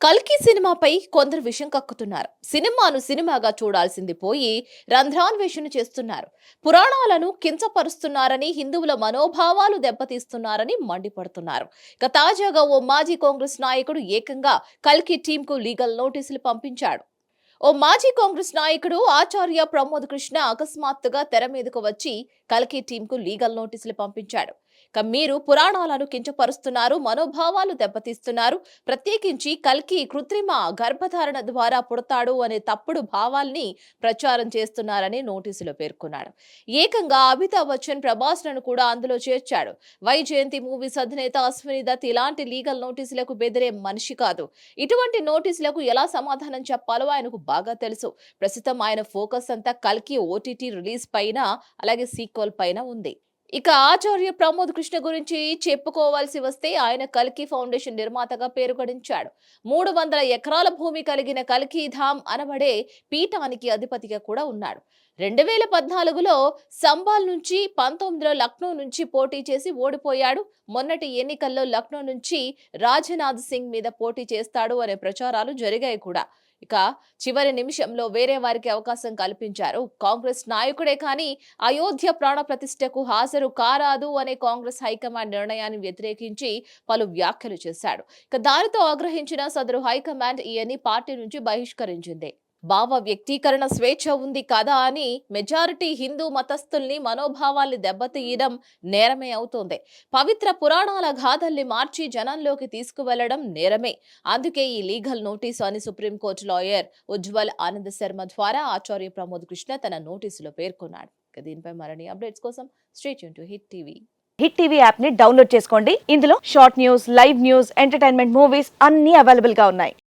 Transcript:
కల్కి సినిమాపై కొందరు విషయం కక్కుతున్నారు. సినిమాను సినిమాగా చూడాల్సింది పోయి రంధ్రాన్వేషణ చేస్తున్నారు. పురాణాలను కించపరుస్తున్నారని హిందువుల మనోభావాలు దెబ్బతీస్తున్నారని మండిపడుతున్నారు. ఇక తాజాగా ఓ మాజీ కాంగ్రెస్ నాయకుడు ఏకంగా కల్కి టీంకు లీగల్ నోటీసులు పంపించాడు. ఓ మాజీ కాంగ్రెస్ నాయకుడు ఆచార్య ప్రమోద్ కృష్ణ అకస్మాత్తుగా తెర మీదకు వచ్చి కల్కి టీంకు లీగల్ నోటీసులు పంపించాడు. ఇక మీరు పురాణాలను కించపరుస్తున్నారు మనోభావాలు దెబ్బతీస్తున్నారు ప్రత్యేకించి కల్కి కృత్రిమ గర్భధారణ ద్వారా పుడతాడు అనే తప్పుడు భావాల్ని ప్రచారం చేస్తున్నారని నోటీసులో పేర్కొన్నాడు. ఏకంగా అమితాబ్ బచ్చన్ ప్రభాస్లను కూడా అందులో చేర్చాడు. వైజయంతి మూవీస్ అధినేత అశ్విని దత్ ఇలాంటి లీగల్ నోటీసులకు బెదిరే మనిషి కాదు. ఇటువంటి నోటీసులకు ఎలా సమాధానం చెప్పాలో ఆయనకు బాగా తెలుసు. ప్రస్తుతం ఆయన ఫోకస్ అంతా కల్కి ఓటీటీ రిలీజ్ పైన అలాగే సీక్వల్ పైన ఉంది. ఇక ఆచార్య ప్రమోద్ కృష్ణ గురించి చెప్పుకోవాల్సి వస్తే ఆయన కల్కి ఫౌండేషన్ నిర్మాతగా పేరు గడించాడు. మూడు వందల ఎకరాల భూమి కలిగిన కల్కి ధామ్ అనబడే పీఠానికి అధిపతిగా కూడా ఉన్నాడు. రెండు వేల పద్నాలుగులో సంబాల్ నుంచి పంతొమ్మిదిలో లక్నో నుంచి పోటీ చేసి ఓడిపోయాడు. మొన్నటి ఎన్నికల్లో లక్నో నుంచి రాజనాథ్ సింగ్ మీద పోటీ చేస్తాడు అనే ప్రచారాలు జరిగాయి కూడా. ఇక చివరి నిమిషంలో వేరే వారికి అవకాశం కల్పించారు. కాంగ్రెస్ నాయకుడే కానీ అయోధ్య ప్రాణ ప్రతిష్టకు హాజరు కారాదు అనే కాంగ్రెస్ హైకమాండ్ నిర్ణయాన్ని వ్యతిరేకించి పలు వ్యాఖ్యలు చేశాడు. ఇక దానితో ఆగ్రహించిన సదరు హైకమాండ్ ఈయన్ని పార్టీ నుంచి బహిష్కరించింది. భావ వ్యక్తీకరణ స్వేచ్ఛ ఉంది కదా అని మెజారిటీ హిందూ మతస్థుల్ని మనోభావాల్ని దెబ్బతీయడం నేరమే అవుతోంది. పవిత్ర పురాణాల గాథల్ని మార్చి జనంలోకి తీసుకువెళ్ళడం నేరమే. అందుకే ఈ లీగల్ నోటీసు అని supreme court lawyer Ujjwal Anand Sharma ద్వారా ఆచార్య ప్రమోద్ కృష్ణ తన నోటీసులో పేర్కొన్నాడు. దీనిపై మరిన్ని అప్డేట్స్ కోసం straight to hit TV. Hit TV యాప్ని డౌన్లోడ్ చేసుకోండి. ఇందులో short news live news entertainment movies అన్ని అవైలబుల్గా ఉన్నాయి.